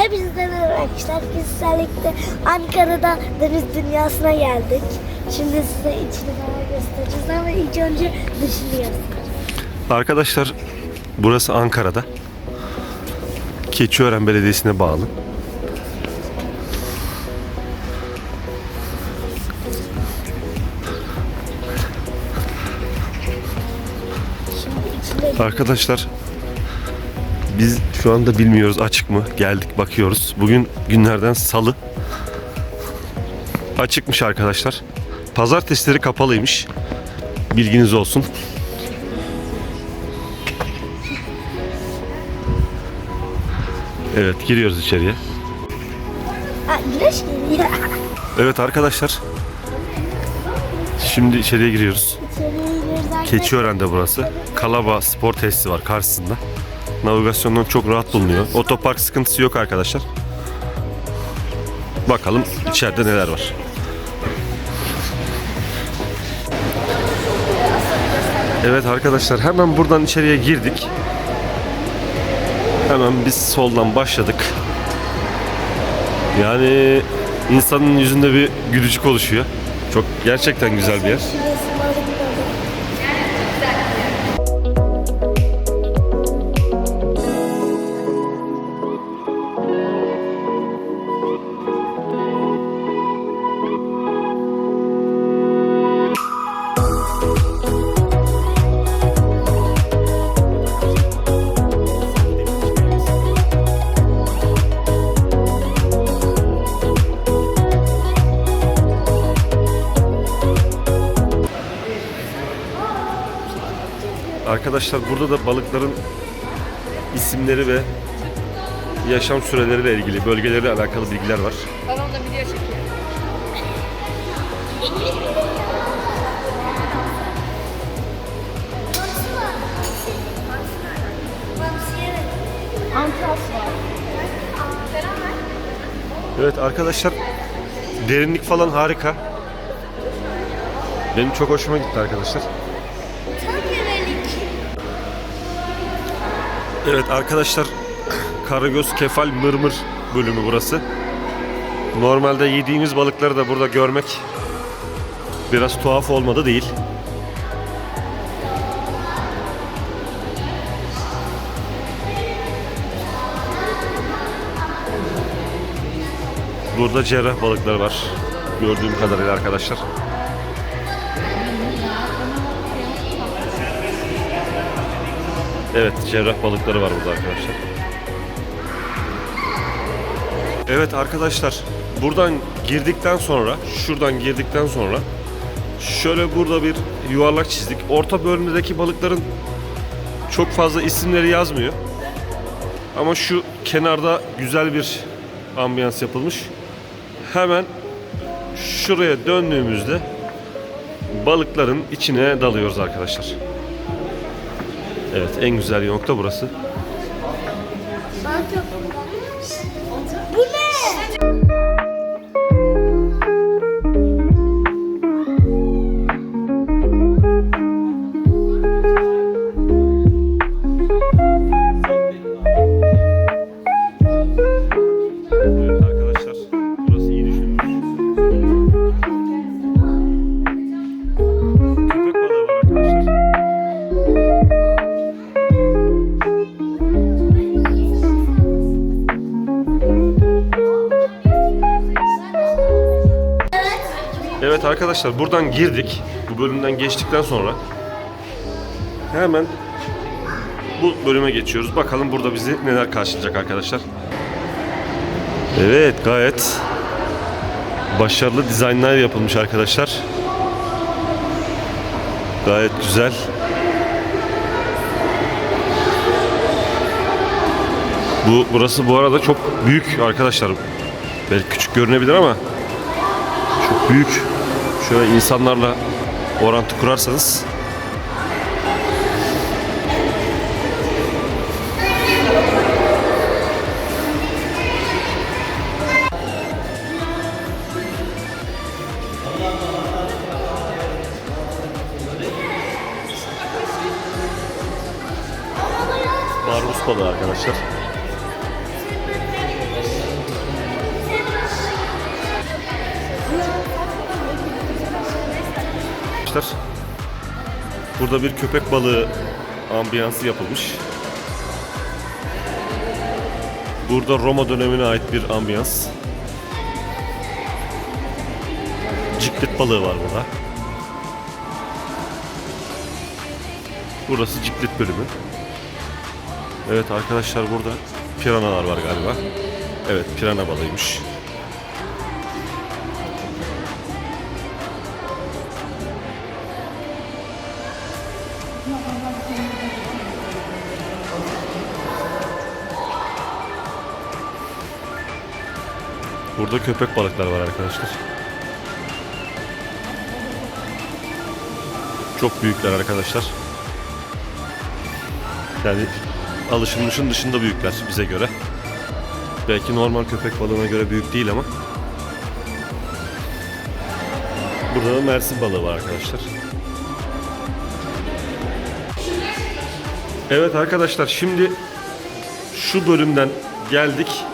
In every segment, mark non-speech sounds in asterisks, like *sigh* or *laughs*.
Hepinize merhaba arkadaşlar. Biz özellikle Ankara'da deniz dünyasına geldik. Şimdi size içini falan göstereceğiz ama ilk önce dışını. Arkadaşlar burası Ankara'da. Keçiören Belediyesi'ne bağlı. Arkadaşlar biz şu anda bilmiyoruz açık mı. Geldik bakıyoruz. Bugün günlerden salı. Açıkmış arkadaşlar. Pazartesileri kapalıymış. Bilginiz olsun. Evet giriyoruz içeriye. ha, güneş geliyor. Evet arkadaşlar. Şimdi içeriye giriyoruz. İçeriye arkadaşlar. Keçiören'de burası. Kalaba spor tesisi var karşısında. Navigasyondan çok rahat bulunuyor. Otopark sıkıntısı yok arkadaşlar. Bakalım içeride neler var. Evet arkadaşlar hemen buradan içeriye girdik. Hemen biz soldan başladık. Yani insanın yüzünde bir gülücük oluşuyor. Çok gerçekten güzel bir yer. Arkadaşlar burada da balıkların isimleri ve yaşam süreleriyle ilgili bölgeleriyle alakalı bilgiler var. Babam da video çekiyor. Antras var. Evet arkadaşlar derinlik falan harika. Benim çok hoşuma gitti arkadaşlar. Evet arkadaşlar Karagöz Kefal Mırmır bölümü burası. Normalde yediğimiz balıkları da burada görmek biraz tuhaf olmadı değil. Burada cerrah balıkları var. Gördüğüm kadarıyla arkadaşlar. Evet, cerrah balıkları var burada arkadaşlar. Evet arkadaşlar, buradan girdikten sonra, şuradan girdikten sonra şöyle burada bir yuvarlak çizdik. Orta bölümdeki balıkların çok fazla isimleri yazmıyor. Ama şu kenarda güzel bir ambiyans yapılmış. Hemen şuraya döndüğümüzde balıkların içine dalıyoruz arkadaşlar. Evet en güzel nokta burası. Bu arkadaşlar buradan girdik. Bu bölümden geçtikten sonra hemen bu bölüme geçiyoruz. Bakalım burada bizi neler karşılayacak arkadaşlar. Evet gayet başarılı dizaynlar yapılmış arkadaşlar. Gayet güzel. Bu burası bu arada çok büyük arkadaşlar. Belki küçük görünebilir ama çok büyük. Şöyle insanlarla orantı kurarsanız Barbus balığı arkadaşlar. Burada bir köpek balığı ambiyansı yapılmış. Burada Roma dönemine ait bir ambiyans. Ciklet balığı var burada. Burası ciklet bölümü. Evet arkadaşlar burada piranalar var galiba. Evet pirana balığıymış. Burada köpek balıklar var arkadaşlar. Çok büyükler arkadaşlar. Yani alışılmışın dışında büyükler bize göre. Belki normal köpek balığına göre büyük değil ama. Burada da mersin balığı var arkadaşlar. Evet arkadaşlar şimdi şu bölümden geldik.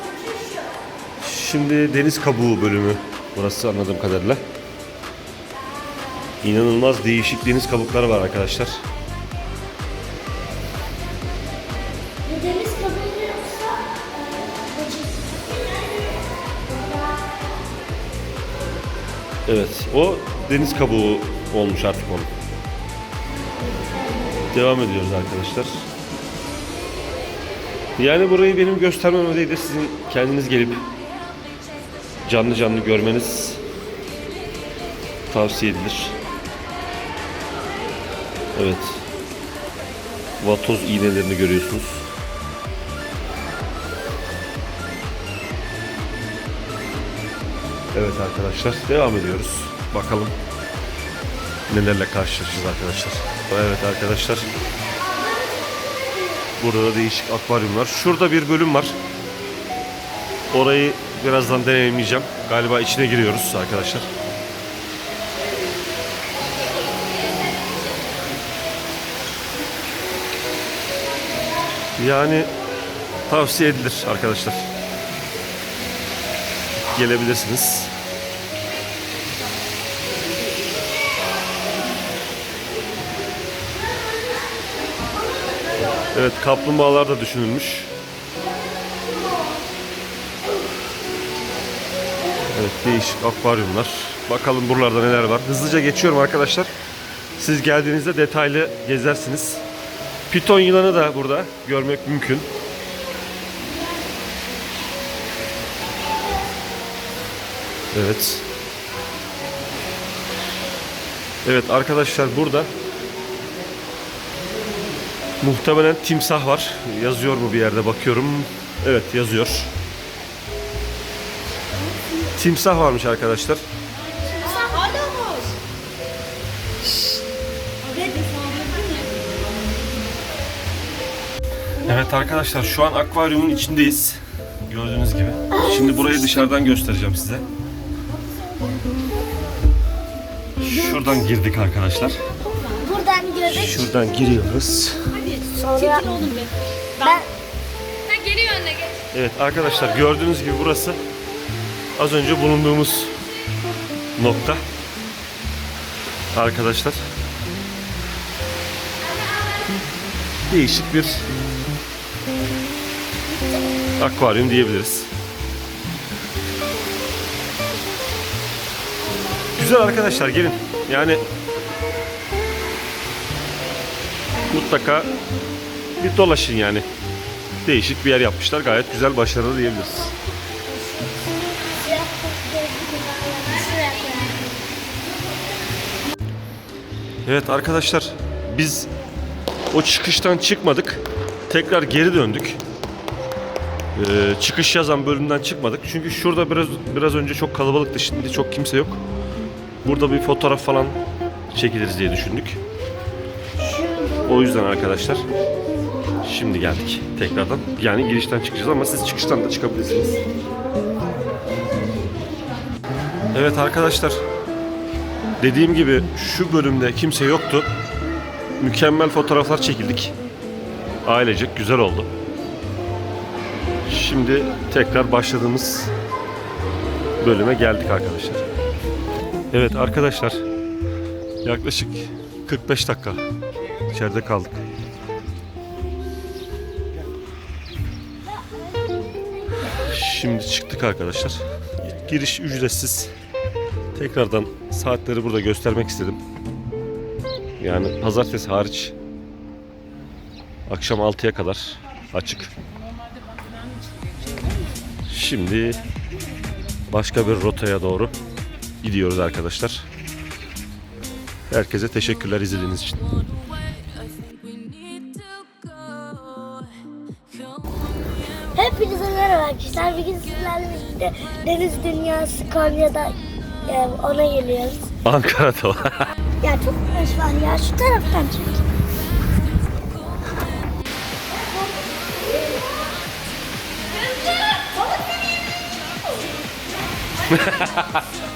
Şimdi deniz kabuğu bölümü burası anladığım kadarıyla. İnanılmaz değişik deniz kabukları var arkadaşlar. E. Evet, o deniz kabuğu olmuş artık onun. Devam ediyoruz arkadaşlar. Yani burayı benim göstermeme değil de sizin kendiniz gelip canlı canlı görmeniz tavsiye edilir. Evet. Vatoz iğnelerini görüyorsunuz. Evet arkadaşlar devam ediyoruz. Bakalım nelerle karşılaşacağız arkadaşlar. Evet arkadaşlar. Burada da değişik akvaryumlar. Şurada bir bölüm var. Orayı birazdan deneyimleyeceğim. Galiba içine giriyoruz arkadaşlar. Yani tavsiye edilir arkadaşlar. Gelebilirsiniz. Evet kaplumbağalar da düşünülmüş. Evet değişik akvaryumlar. Bakalım buralarda neler var. Hızlıca geçiyorum arkadaşlar. Siz geldiğinizde detaylı gezersiniz. Piton yılanı da burada görmek mümkün. Evet. Evet arkadaşlar burada muhtemelen timsah var. Yazıyor mu bir yerde bakıyorum. Evet yazıyor. Timsah varmış arkadaşlar. Evet arkadaşlar şu an akvaryumun içindeyiz. Gördüğünüz gibi. Şimdi burayı dışarıdan göstereceğim size. Şuradan girdik arkadaşlar. Buradan gördük. Şuradan giriyoruz. Sonra ben Sen geliyor önüne geç. Evet arkadaşlar gördüğünüz gibi burası az önce bulunduğumuz nokta. Arkadaşlar. Değişik bir akvaryum diyebiliriz. Güzel arkadaşlar gelin. Yani mutlaka bir dolaşın yani. Değişik bir yer yapmışlar. Gayet güzel, başarılı diyebiliriz. Evet arkadaşlar biz o çıkıştan çıkmadık. Tekrar geri döndük. Ee, çıkış yazan bölümden çıkmadık. Çünkü şurada biraz biraz önce çok kalabalıktı. Şimdi çok kimse yok. Burada bir fotoğraf falan çekiliriz diye düşündük. O yüzden arkadaşlar şimdi geldik tekrardan. Yani girişten çıkacağız ama siz çıkıştan da çıkabilirsiniz. Evet arkadaşlar Dediğim gibi şu bölümde kimse yoktu. Mükemmel fotoğraflar çekildik. Ailecek güzel oldu. Şimdi tekrar başladığımız bölüme geldik arkadaşlar. Evet arkadaşlar. Yaklaşık 45 dakika içeride kaldık. Şimdi çıktık arkadaşlar. Giriş ücretsiz. Tekrardan saatleri burada göstermek istedim. Yani pazartesi hariç akşam 6'ya kadar açık. Şimdi başka bir rotaya doğru gidiyoruz arkadaşlar. Herkese teşekkürler izlediğiniz için. Hepinize merhaba arkadaşlar. Bugün sizlerle birlikte Deniz Dünyası Konya'da e, ona geliyoruz. Ankara'da var. Ya çok güneş var ya. Şu taraftan çek. *laughs*